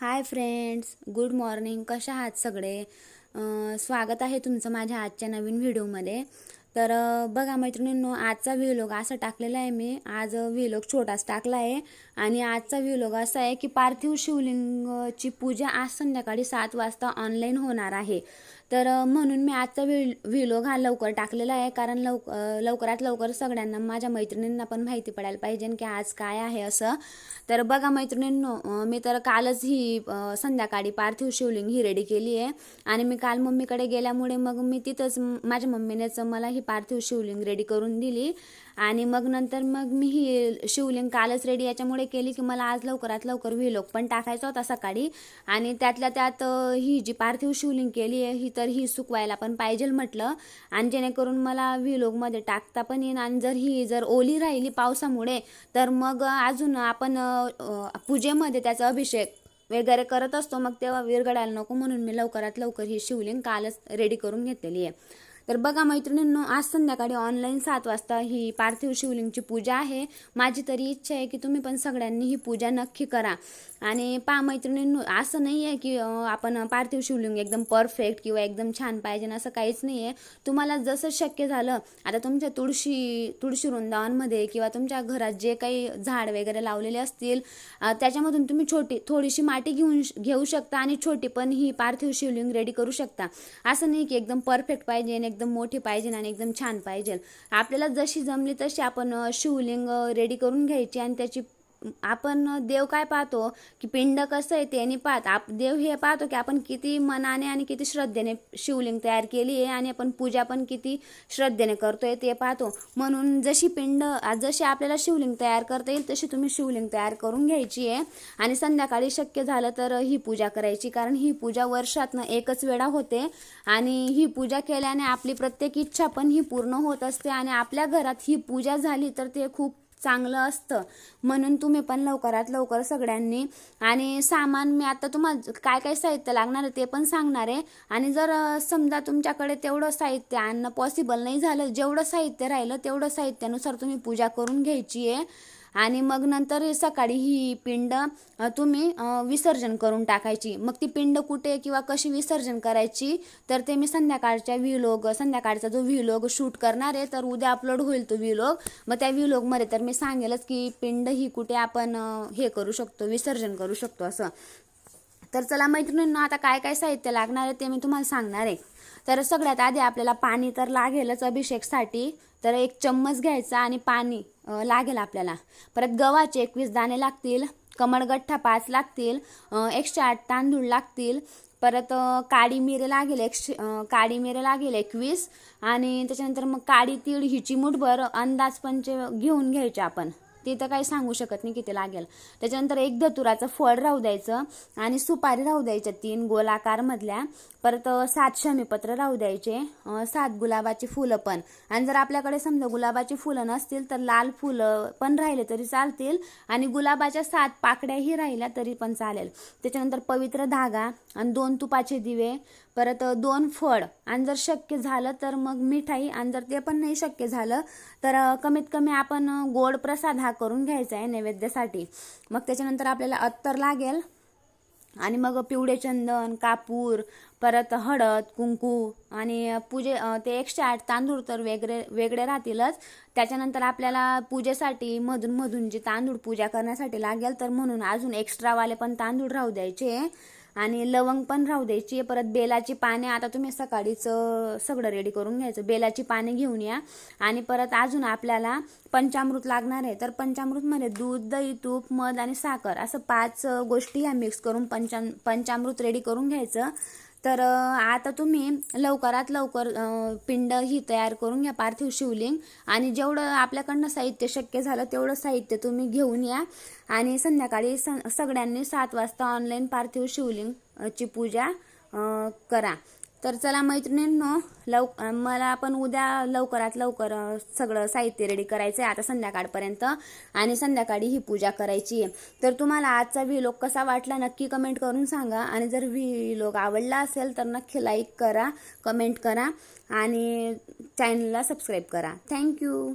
Hi friends good morning. कशा आहात सगळे? स्वागत आहे तुमचं माझ्या आजच्या नवीन व्हिडिओमध्ये. तर बघा मैत्रिणींनो आजचा व्हिलोग असा टाकलेला आहे मी. आज व्हिलोग छोटाच टाकला आहे. आणि आजचा व्हिलोग असा आहे की पार्थिव शिवलिंगची पूजा आज संध्याकाळी सात वाजता ऑनलाईन होणार आहे. तर म्हणून मी आजचा व्हि व्हिलोग हा लवकर टाकलेला आहे. कारण लवक लवकरात लवकर सगळ्यांना माझ्या मैत्रिणींना पण माहिती पडायला पाहिजे की आज काय आहे असं. तर बघा मैत्रिणींनो मी तर कालच ही संध्याकाळी पार्थिव शिवलिंग ही रेडी केली आहे. आणि मी काल मम्मीकडे गेल्यामुळे मग मी तिथंच माझ्या मम्मीनेच मला ही पार्थिव शिवलिंग रेडी करून दिली. आणि मग नंतर मग मी ही शिवलिंग कालच रेडी याच्यामुळे केली की मला आज लवकरात लवकर व्हिलोग पण टाकायचा होता सकाळी. आणि त्यातल्या त्यात ही जी पार्थिव शिवलिंग केली आहे ही तर ही सुकवायला पण पाहिजे म्हटलं. आणि जेणेकरून मला व्हिलोगमध्ये टाकता पण येईन. आणि जर ही जर ओली राहिली पावसामुळे तर मग अजून आपण पूजेमध्ये त्याचा अभिषेक वगैरे करत असतो. मग तेव्हा विरगडायला नको म्हणून मी लवकरात लवकर ही शिवलिंग कालच रेडी करून घेतलेली आहे. तर बघा मैत्रिणींनो आज संध्याकाळी ऑनलाईन सात वाजता ही पार्थिव शिवलिंगची पूजा आहे. माझी तरी इच्छा आहे की तुम्ही पण सगळ्यांनी ही पूजा नक्की करा. आणि पा मैत्रिणींनो असं नाही आहे की आपण पार्थिव शिवलिंग एकदम परफेक्ट किंवा एकदम छान पाहिजे ना असं काहीच नाही आहे. तुम्हाला जसं शक्य झालं आता तुमच्या तुळशी तुळशी वृंदावनमध्ये किंवा तुमच्या घरात जे काही झाड वगैरे लावलेले असतील त्याच्यामधून तुम्ही छोटी थोडीशी माती घेऊन घेऊ शकता आणि छोटी पण ही पार्थिव शिवलिंग रेडी करू शकता. असं नाही की एकदम परफेक्ट पाहिजे एकदम मोठी पाहिजे आणि एकदम छान पाहिजे. आपल्याला जशी जमली तशी आपण शिवलिंग रेडी करून घ्यायची आणि त्याची आपण देव काय पाहतो? की पिंड कसं आहे ते पाहत. आप देव हे पाहतो की आपण किती मनाने आणि किती श्रद्धेने शिवलिंग तयार केली आहे आणि आपण पूजा पण किती श्रद्धेने करतोय ते पाहतो. म्हणून जशी पिंड जशी आपल्याला शिवलिंग तयार करता येईल तशी तुम्ही शिवलिंग तयार करून घ्यायची आहे. आणि संध्याकाळी शक्य झालं तर ही पूजा करायची कारण ही पूजा वर्षातनं एकच वेळा होते. आणि ही पूजा केल्याने आपली प्रत्येक इच्छा पण ही पूर्ण होत असते आणि आपल्या घरात ही पूजा झाली तर ते खूप चांगलं असतं. म्हणून तुम्ही पण लवकरात लवकर सगळ्यांनी आणि सामान मी आता तुम्हाला काय काय साहित्य लागणार आहे ते पण सांगणार आहे. आणि जर समजा तुमच्याकडे तेवढं साहित्य आणणं पॉसिबल नाही झालं जेवढं साहित्य राहिलं तेवढं साहित्यानुसार तुम्ही पूजा करून घ्यायची आहे. आणि मग नंतर सकाळी ही पिंड तुम्ही विसर्जन करून टाकायची. मग ती पिंड कुठे किंवा कशी विसर्जन करायची तर ते मी संध्याकाळच्या व्हिलोग संध्याकाळचा जो व्हिलोग शूट करणार आहे तर उद्या अपलोड होईल तो व्हिलोग मग त्या व्हिलोगमध्ये तर मी सांगेलच की पिंड ही कुठे आपण हे करू शकतो विसर्जन करू शकतो असं. तर चला मैत्रिणींना आता काय काय साहित्य लागणार आहे ते मी तुम्हाला सांगणार आहे. तर सगळ्यात आधी आपल्याला पाणी तर लागेलच अभिषेकसाठी. तर एक चम्मच घ्यायचा आणि पाणी लागेल आपल्याला. परत गव्हाचे एकवीस दाणे लागतील कमळगठ्ठा पाच लागतील एकशे आठ तांदूळ लागतील परत काळी मिरे लागेल एकशे काळी मिरे लागेल एकवीस आणि त्याच्यानंतर मग काळी तीळ हिची मुठभर अंदाज पंच घेऊन घ्यायचे आपण. ते तर काही सांगू शकत नाही किती लागेल. त्याच्यानंतर एक धतुराचं फळ राहू द्यायचं आणि सुपारी राहू द्यायच्या तीन गोलाकारमधल्या परत सात शमीपत्र राहू द्यायचे. सात गुलाबाची फुलं पण. आणि जर आपल्याकडे समजा गुलाबाची फुलं नसतील तर लाल फुलं पण राहिले तरी चालतील. आणि गुलाबाच्या सात पाकड्याही राहिल्या तरी पण चालेल. त्याच्यानंतर पवित्र धागा आणि दोन तुपाचे दिवे. परत दोन फळ. आणि जर शक्य झालं तर मग मिठाई. आणि जर ते पण नाही शक्य झालं तर कमीत कमी आपण गोड प्रसाद हा करून घ्यायचा आहे नैवेद्यासाठी. मग त्याच्यानंतर आपल्याला अत्तर लागेल. आणि मग पिवळे चंदन कापूर परत हळद कुंकू आणि पूजे ते एकशे आठ तांदूळ तर वेगळे वेगळे राहतीलच. त्याच्यानंतर आपल्याला पूजेसाठी मधून मधून जे तांदूळ पूजा करण्यासाठी लागेल तर म्हणून अजून एक्स्ट्रावाले पण तांदूळ राहू द्यायचे. आणि लवंग पण राहू द्यायची. परत बेलाची पाने आता तुम्ही सकाळीच सगळं रेडी करून घ्यायचं. बेलाची पाने घेऊन या. आणि परत अजून आपल्याला पंचामृत लागणार आहे. तर पंचामृतमध्ये दूध दही तूप मध आणि साखर असं पाच गोष्टी ह्या मिक्स करून पंचा पंचामृत रेडी करून घ्यायचं. तर आता तुम्ही लवकरात लवकर पिंड ही तयार करून घ्या पार्थिव शिवलिंग. आणि जेवढं आपल्याकडनं साहित्य शक्य झालं तेवढं साहित्य तुम्ही घेऊन या. आणि संध्याकाळी स सगळ्यांनी सात वाजता ऑनलाईन पार्थिव शिवलिंग ची पूजा करा. तर चला मैत्रिणींनो लव मला पण उद्या लवकरात लवकर सगळं साहित्य रेडी करायचं आहे आता संध्याकाळपर्यंत आणि संध्याकाळी ही पूजा करायची आहे. तर तुम्हाला आजचा व्हिलोग कसा वाटला नक्की कमेंट करून सांगा. आणि जर व्हिलोग आवडला असेल तर नक्की लाईक करा कमेंट करा आणि चॅनलला सबस्क्राईब करा. थँक्यू